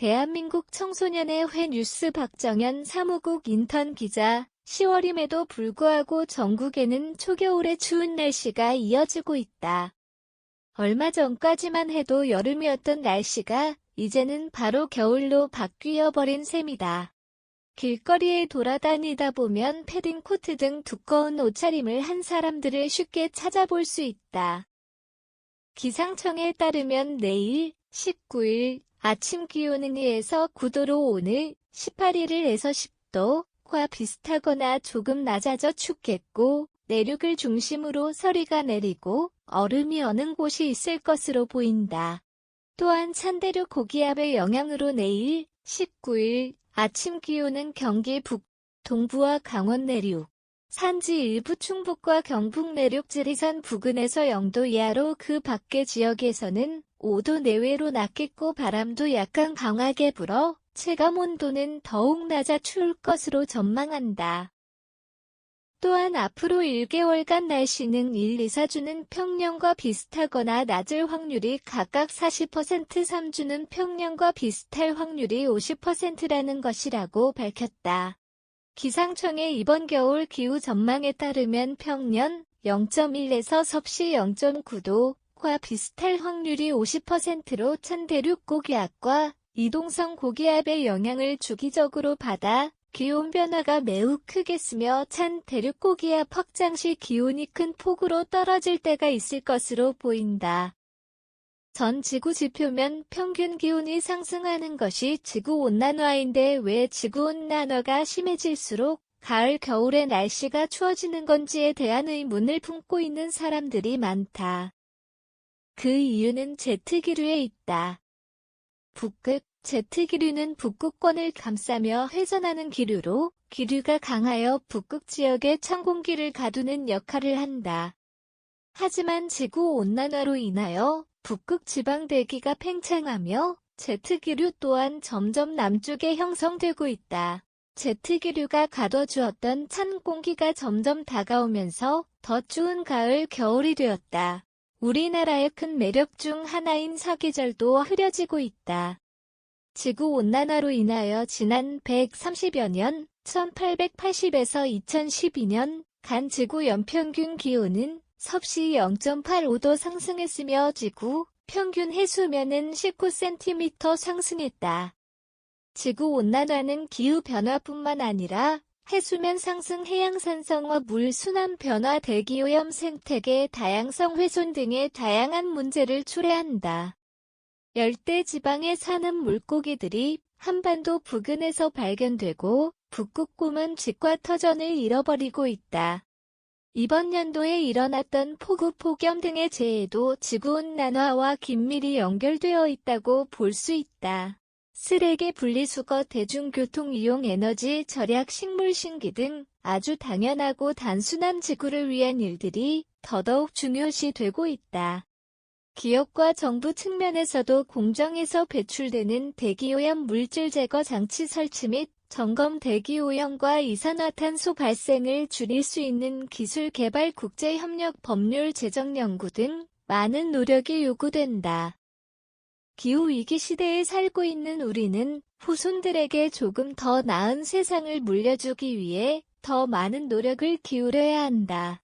대한민국 청소년의 회 뉴스 박정현 사무국 인턴 기자 10월임에도 불구하고 전국에는 초겨울의 추운 날씨가 이어지고 있다. 얼마 전까지만 해도 여름이었던 날씨가 이제는 바로 겨울로 바뀌어 버린 셈이다. 길거리에 돌아다니다 보면 패딩 코트 등 두꺼운 옷차림을 한 사람들을 쉽게 찾아볼 수 있다. 기상청에 따르면 내일 19일 아침 기온은 2에서 9도로 오늘 18일에서 10도과 비슷하거나 조금 낮아져 춥겠고 내륙을 중심으로 서리가 내리고 얼음이 어는 곳이 있을 것으로 보인다. 또한 찬대륙 고기압의 영향으로 내일 19일 아침 기온은 경기 북, 동부와 강원 내륙, 산지 일부 충북과 경북 내륙 지리산 부근에서 0도 이하로 그 밖의 지역에서는 5도 내외로 낮겠고 바람도 약간 강하게 불어 체감 온도는 더욱 낮아 추울 것으로 전망한다. 또한 앞으로 1개월간 날씨는 1, 2, 4주는 평년과 비슷하거나 낮을 확률이 각각 40%, 3주는 평년과 비슷할 확률이 50%라는 것이라고 밝혔다. 기상청의 이번 겨울 기후 전망에 따르면 평년 0.1에서 섭씨 0.9도 과 비슷할 확률이 50%로 찬대륙 고기압과 이동성 고기압의 영향을 주기적으로 받아 기온 변화가 매우 크겠으며 찬 대륙 고기압 확장 시 기온이 큰 폭으로 떨어질 때가 있을 것으로 보인다. 전 지구 지표면 평균 기온이 상승하는 것이 지구 온난화인데 왜 지구 온난화가 심해질수록 가을, 겨울에 날씨가 추워지는 건지에 대한 의문을 품고 있는 사람들이 많다. 그 이유는 제트기류에 있다. 북극, 제트기류는 북극권을 감싸며 회전하는 기류로 기류가 강하여 북극 지역의 찬 공기를 가두는 역할을 한다. 하지만 지구 온난화로 인하여 북극 지방 대기가 팽창하며 제트기류 또한 점점 남쪽에 형성되고 있다. 제트기류가 가둬주었던 찬 공기가 점점 다가오면서 더 추운 가을, 겨울이 되었다. 우리나라의 큰 매력 중 하나인 사계절도 흐려지고 있다. 지구온난화로 인하여 지난 130여 년, 1880에서 2012년 간 지구 연평균 기온은 섭씨 0.85도 상승했으며 지구 평균 해수면은 19cm 상승했다. 지구온난화는 기후변화뿐만 아니라 해수면 상승, 해양산성과 물 순환 변화, 대기오염, 생태계 다양성 훼손 등의 다양한 문제를 초래한다. 열대 지방에 사는 물고기들이 한반도 부근에서 발견되고 북극곰은 직과 터전을 잃어버리고 있다. 이번 연도에 일어났던 폭우 폭염 등의 재해도 지구온난화와 긴밀히 연결되어 있다고 볼 수 있다. 쓰레기 분리수거 대중교통 이용 에너지 절약 식물 심기 등 아주 당연하고 단순한 지구를 위한 일들이 더더욱 중요시 되고 있다. 기업과 정부 측면에서도 공정에서 배출되는 대기오염 물질 제거 장치 설치 및 점검 대기오염과 이산화탄소 발생을 줄일 수 있는 기술 개발 국제협력 법률 제정 연구 등 많은 노력이 요구된다. 기후위기 시대에 살고 있는 우리는 후손들에게 조금 더 나은 세상을 물려주기 위해 더 많은 노력을 기울여야 한다.